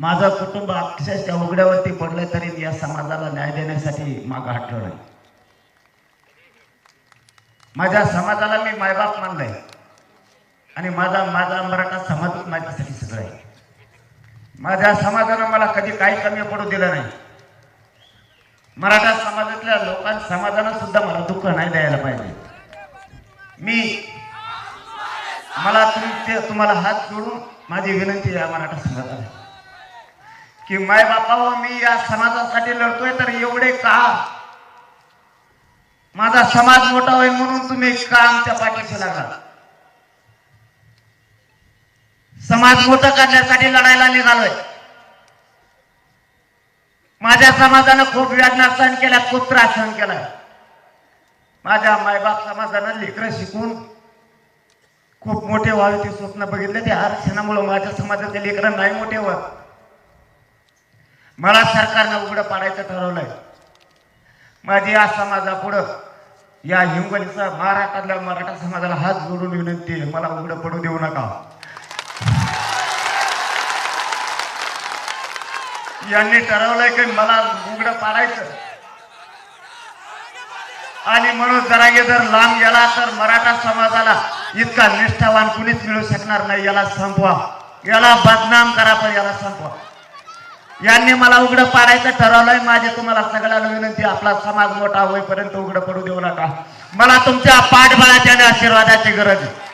माझं कुटुंब अक्षरशः उघड्यावरती पडलं तरी मी या समाजाला न्याय देण्यासाठी माग हटलो नाही. माझ्या समाजाला मी मायबाप मानलंय. आणि माझा माझा मराठा समाजच माझ्यासाठी सगळं आहे. माझ्या समाजानं मला कधी काही कमी पडू दिलं नाही. मराठा समाजातल्या लोकां समाजानं सुद्धा मला दुःख नाही द्यायला पाहिजे. मी मला तुमचे तुम्हाला हात जोडून माझी विनंती आहे या मराठा समाजाला. की माय बापा मी या समाजासाठी लढतोय तर एवढे का? माझा समाज मोठा होईल म्हणून तुम्ही का आमच्या पाठीशी लागला? समाज मोठा करण्यासाठी लढायला निघालोय. माझ्या समाजानं खूप वेदना सहन केल्या खूप त्रास सहन केला माझ्या मायबाप समाजानं लेकरं शिकून खूप मोठे व्हावे ते स्वप्न बघितले. ते आरक्षणामुळे माझ्या समाजाचे लेकरं नाही मोठे व्हावं मला सरकारनं उघडं पाडायचं ठरवलंय. माझी या समाजापुढं या हिंगोलीचा महाराष्ट्रातल्या मराठा समाजाला हात जोडून विनंती आहे मला उघडं पडू देऊ नका. यांनी ठरवलंय की मला उघडं पाडायचं. आणि म्हणून जरा जर लांब गेला तर मराठा समाजाला इतका निष्ठावान कुणीच मिळू शकणार नाही याला संपवा. याला बदनाम करा पण याला संपवा. यांनी मला उघडं पाडायचं ठरवलंय. माझी तुम्हाला सगळ्याला विनंती आपला समाज मोठा होईपर्यंत उघडं पडू देऊ नका. मला तुमच्या पाठबळाच्या आणि आशीर्वादाची गरज आहे.